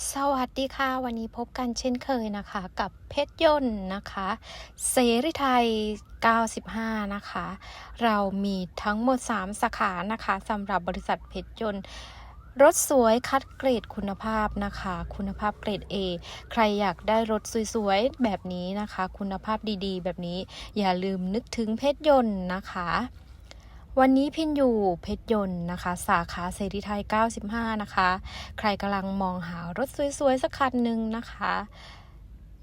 สวัสดีค่ะ วันนี้พบกันเช่นเคยนะคะ กับเพชรยนต์นะคะ เสรีไทย 95 นะคะ เรามีทั้งหมด 3 สาขานะคะสำหรับบริษัทเพชรยนต์รถสวยคัดเกรดคุณภาพนะคะ คุณภาพเกรด A ใครอยากได้รถสวยๆ แบบนี้นะคะ คุณภาพดีๆ แบบนี้อย่าลืมนึกถึงเพชรยนต์นะคะ วันนี้พินอยู่เพชรยนต์นะคะ สาขาเสรีไทย 95 นะคะ ใครกำลังมองหารถสวยๆ สักคันหนึ่งนะคะ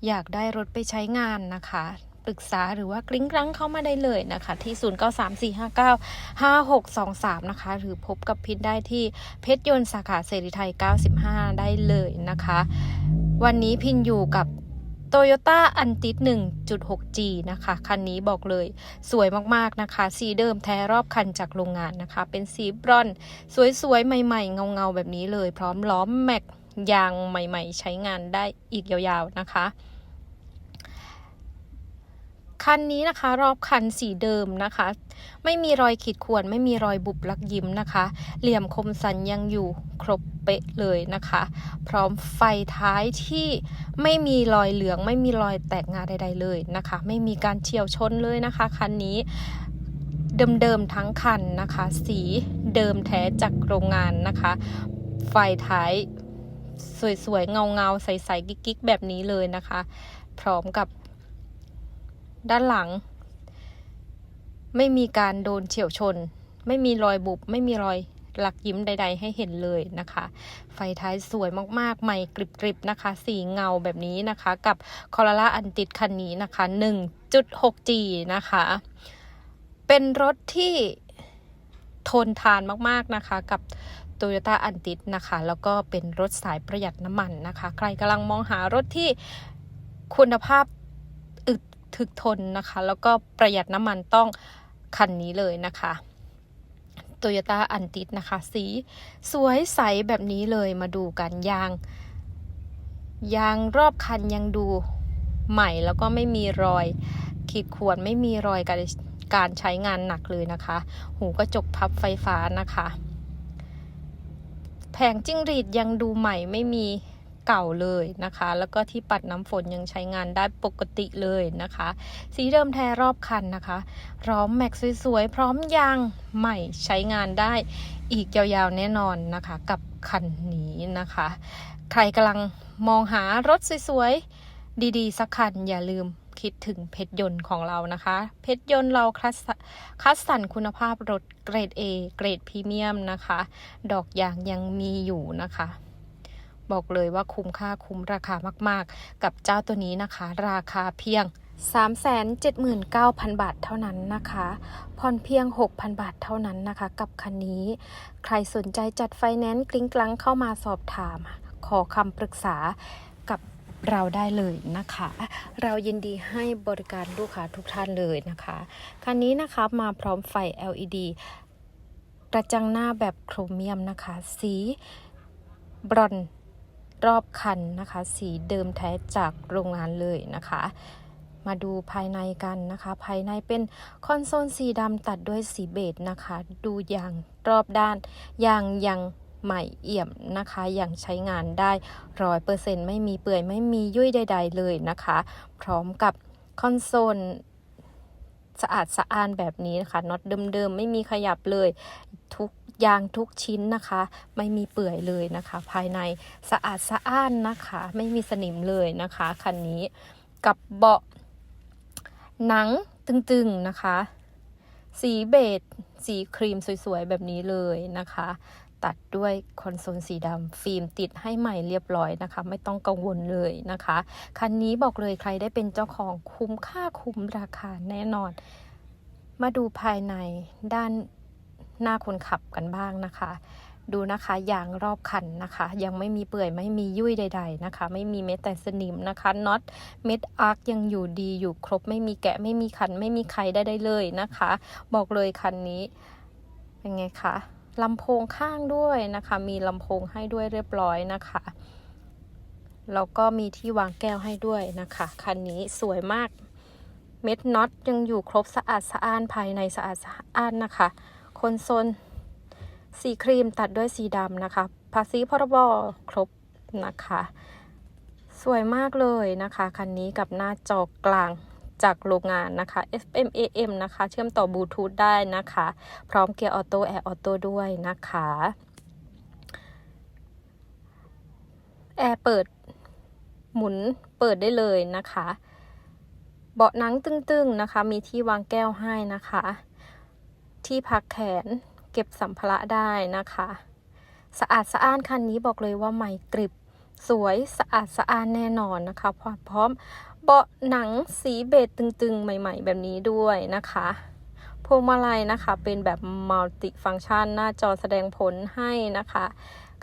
อยากได้รถไปใช้งานนะคะปรึกษาหรือว่ากลิ้งกลังเข้ามาได้เลยนะคะ ที่ 0934595623 นะคะ หรือพบกับพินได้ที่เพชรยนต์สาขาเสรีไทย 95 ได้เลยนะคะ วันนี้พินอยู่กับ โตโยต้าอันติด 1.6G นะคะ คันนี้บอกเลยสวยมากๆนะคะ สีเดิมแท้รอบคันจากโรงงานนะคะ เป็นสีบรอน สวยๆ ใหม่ๆ เงาๆ แบบนี้เลย พร้อมล้อมแม็กยางใหม่ๆ ใช้งานได้อีกยาวๆ นะคะ คันนี้นะคะ รอบคันสีเดิมนะคะ ไม่มีรอยขีดข่วนไม่มีรอยบุบลักยิ้มนะคะ เหลี่ยมคมสันยังอยู่ครบเป๊ะเลยนะคะ พร้อมไฟท้ายที่ไม่มีรอยเหลือง ไม่มีรอยแตกงาใด ๆ เลยนะคะ ไม่มีการเฉียวชนเลยนะคะคันนี้เดิมๆทั้งคันนะคะ สีเดิมแท้จากโรงงานนะคะ ไฟท้ายสวยๆเงาๆใสๆกิ๊กๆแบบนี้เลยนะคะ พร้อมกับ ด้านหลัง ไม่มีการโดนเฉียวชน ไม่มีรอยบุบ ไม่มีรอยหลักยิ้มใด ๆ ให้เห็นเลยนะคะ ไฟท้ายสวยมากๆ ใหม่กริบๆนะคะ สีเงาแบบนี้นะคะ กับคอร์ล่าอันติดคันนี้นะคะ 1.6G นะคะ เป็นรถที่ทนทานมากๆนะคะ กับ Toyota a n t i นะคะ แล้วก็เป็นรถสายประหยัดน้ำมันนะคะ ใครกำลังมองหารถที่คุณภาพ อึกทนนะคะ แล้วก็ประหยัดน้ำมันต้องคันนี้เลยนะคะ Toyota a n t i นะคะ สีสวยใสแบบนี้เลยมาดูกันยาง ยางรอบคันยังดูใหม่แล้วก็ไม่มีรอย ขีดข่วนไม่มีรอยการการใช้งานหนักเลยนะคะ หูกระจกพับไฟฟ้านะคะ แผงจิ้งหรีดยังดูใหม่ไม่มี เก่าเลยนะคะ แล้วก็ที่ปัดน้ำฝนยังใช้งานได้ปกติเลยนะคะ สีเดิมแท้รอบคันนะคะพร้อมแม็กสวยๆ พร้อมยางใหม่ใช้งานได้อีกยาวๆแน่นอนนะคะ กับคันนี้นะคะ ใครกำลังมองหารถสวยๆ ดีๆ สักคันอย่าลืมคิดถึงเพชรยนต์ของเรานะคะ เพชรยนต์เราคัดสคัดสรรคุณภาพรถเกรด A เกรดพรีเมียมนะคะ ดอกยางยังมีอยู่นะคะ บอกเลยว่าคุ้มค่าคุ้มราคามากๆ กับเจ้าตัวนี้นะคะ ราคาเพียง 379,000 บาทเท่านั้นนะคะผ่อนเพียง 6,000 บาทเท่านั้นนะคะ กับคันนี้ ใครสนใจจัดไฟแนนซ์กลิ้งกลังเข้ามาสอบถาม ขอคำปรึกษากับเราได้เลยนะคะ เรายินดีให้บริการลูกค้าทุกท่านเลยนะคะ คันนี้นะคะมาพร้อมไฟ LED กระจังหน้าแบบโครเมียมนะคะ สีบรอนซ์ รอบคันนะคะ สีเดิมแท้จากโรงงานเลยนะคะ มาดูภายในกันนะคะ ภายในเป็นคอนโซลสีดำตัดด้วยสีเบจนะคะ ดูอย่างรอบด้านอย่างยังใหม่เอี่ยมนะคะยังใช้งานได้ร้อยเปอร์เซ็นต์ไม่มีเปื่อยไม่มียุ่ยใด ๆ เลยนะคะ พร้อมกับคอนโซล สะอาดสะอ้านแบบนี้นะคะน็อตเดิมๆไม่มีขยับเลยทุกยางทุกชิ้นนะคะ ไม่มีเปื่อยเลยนะคะ ภายในสะอาดสะอ้านนะคะ ไม่มีสนิมเลยนะคะคันนี้กับเบาะหนังตึงๆนะคะ สีเบจสีครีมสวยๆ แบบนี้เลยนะคะ ตัดด้วยคอนโซลสีดำฟิล์มติดให้ใหม่เรียบร้อยนะคะ ไม่ต้องกังวลเลยนะคะ คันนี้บอกเลยใครได้เป็นเจ้าของคุ้มค่าคุ้มราคาแน่นอน มาดูภายในด้านหน้าคนขับกันบ้างนะคะ ดูนะคะยางรอบคันนะคะ ยังไม่มีเปื่อยไม่มียุ่ยใด ๆนะคะ ไม่มีเม็ดแต่สนิมนะคะน็อตเม็ดอาร์คยังอยู่ดีอยู่ครบไม่มีแกะไม่มีขันไม่มีใครได้ได้เลยนะคะ บอกเลยคันนี้เป็นไงคะ ลำโพงข้างด้วยนะคะ มีลำโพงให้ด้วยเรียบร้อยนะคะแล้วก็มีที่วางแก้วให้ด้วยนะคะ คันนี้สวยมาก เม็ดน็อตยังอยู่ครบสะอาดสะอ้านภายในสะอาดสะอ้านนะคะคอนโซลสีครีมตัดด้วยสีดำนะคะ ภาษีพรบครบนะคะ สวยมากเลยนะคะ คันนี้กับหน้าจอกลาง จากโรงงานนะคะ FM AM นะคะ เชื่อมต่อบลูทูธได้นะคะ พร้อมเกียร์ออโต้แอร์ออโต้ด้วยนะคะ แอร์เปิดหมุนเปิดได้เลยนะคะ เบาะหนังตึงๆนะคะ มีที่วางแก้วให้นะคะ ที่พักแขนเก็บสัมภาระได้นะคะ สะอาดสะอ้านคันนี้บอกเลยว่าใหม่กริบสวยสะอาดสะอ้านแน่นอนนะคะพร้อมพร้อม เบาะหนังสีเบจตึงๆ ใหม่ๆ แบบนี้ด้วยนะคะพวงมาลัยนะคะเป็นแบบมัลติฟัง c t ชันหน้าจอแสดงผลให้นะคะ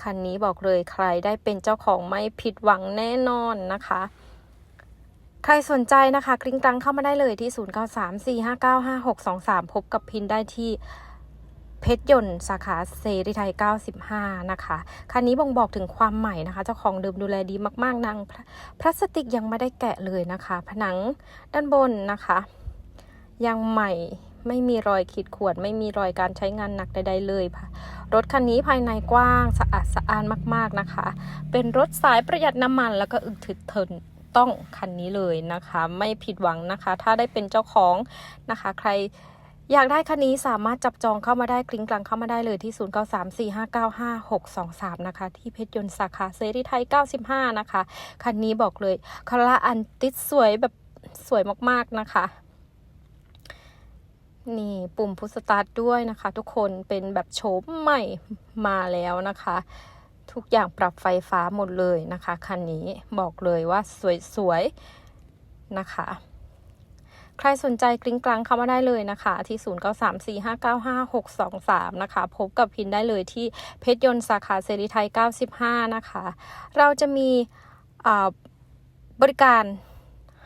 คันนี้บอกเลยใครได้เป็นเจ้าของไม่ผิดหวังแน่นอนนะคะ ใครสนใจนะคะกริ้งกรังเข้ามาได้เลยที่ 0934595623 พบกับพินได้ที่ เพชรยนต์สาขาเซรีไทย 95 นะคะ คันนี้บ่งบอกถึงความใหม่นะคะ เจ้าของเดิมดูแลดีมากๆนางพลพลาสติกยังไม่ได้แกะเลยนะคะ ผนังด้านบนนะคะ ยังใหม่ไม่มีรอยขีดข่วนไม่มีรอยการใช้งานหนักใดๆเลยค่ะรถคันนี้ภายในกว้างสะอาดสะอ้านมากๆนะคะ เป็นรถสายประหยัดน้ำมันแล้วก็อึดถึกทนต้องคันนี้เลยนะคะ ไม่ผิดหวังนะคะ ถ้าได้เป็นเจ้าของนะคะ ใคร อยากได้คันนี้สามารถจับจองเข้ามาได้กลิ้งกลังเข้ามาได้เลยที่ 0934595623 นะคะ ที่เพชรยนต์สาขาเซรีไทย 95 นะคะ คันนี้บอกเลยคาราอันติดสวยแบบสวยมากๆนะคะนี่ปุ่มพุสตาร์ทด้วยนะคะ ทุกคนเป็นแบบโฉมใหม่มาแล้วนะคะ ทุกอย่างปรับไฟฟ้าหมดเลยนะคะ คันนี้บอกเลยว่าสวยๆนะคะ ใครสนใจกลิ้งกลางเข้ามาได้เลยนะคะ ที่ 0934595623 นะคะ พบกับพินได้เลยที่เพชรยนต์สาขาเซรีไทย 95 นะคะ เราจะมีบริการ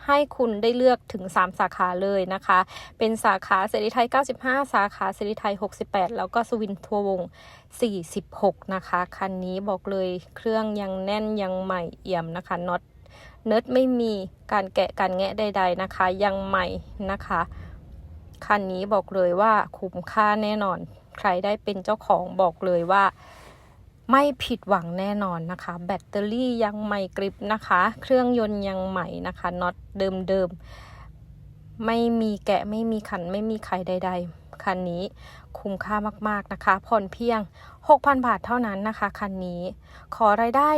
ให้คุณได้เลือกถึง 3 สาขาเลยนะคะ เป็นสาขาเสรีไทย 95 สาขาเสรีไทย 68 แล้วก็สวินทัววง 46 นะคะ คันนี้บอกเลยเครื่องยังแน่นยังใหม่เอี่ยมนะคะน็อต เนิร์ดไม่มีการแกะการแงะใด ๆนะคะ ยังใหม่นะคะคันนี้บอกเลยว่าคุ้มค่าแน่นอน ใครได้เป็นเจ้าของบอกเลยว่า ไม่ผิดหวังแน่นอนนะคะ แบตเตอรี่ยังใหม่กริบนะคะ เครื่องยนต์ยังใหม่นะคะน็อตเดิมๆ ไม่มีแกะไม่มีขันไม่มีไข่ใด ๆ คันนี้คุ้มค่ามากๆนะคะ ผ่อนเพียง 6,000 บาทเท่านั้นนะคะ คันนี้ ขอรายได้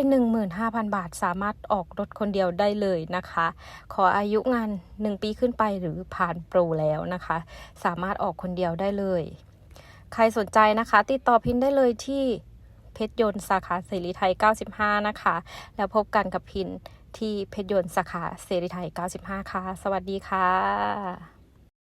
15,000 บาท สามารถออกรถคนเดียวได้เลยนะคะ ขออายุงาน 1 ปีขึ้นไปหรือผ่านโปรแล้วนะคะ สามารถออกคนเดียวได้เลย ใครสนใจนะคะ ติดต่อพินได้เลยที่เพชรยนต์สาขาเสรีไทย 95 นะคะ แล้วพบกันกับพิน ที่เพชรยนต์สาขาเสรีไทย 95 ค่ะ สวัสดีค่ะ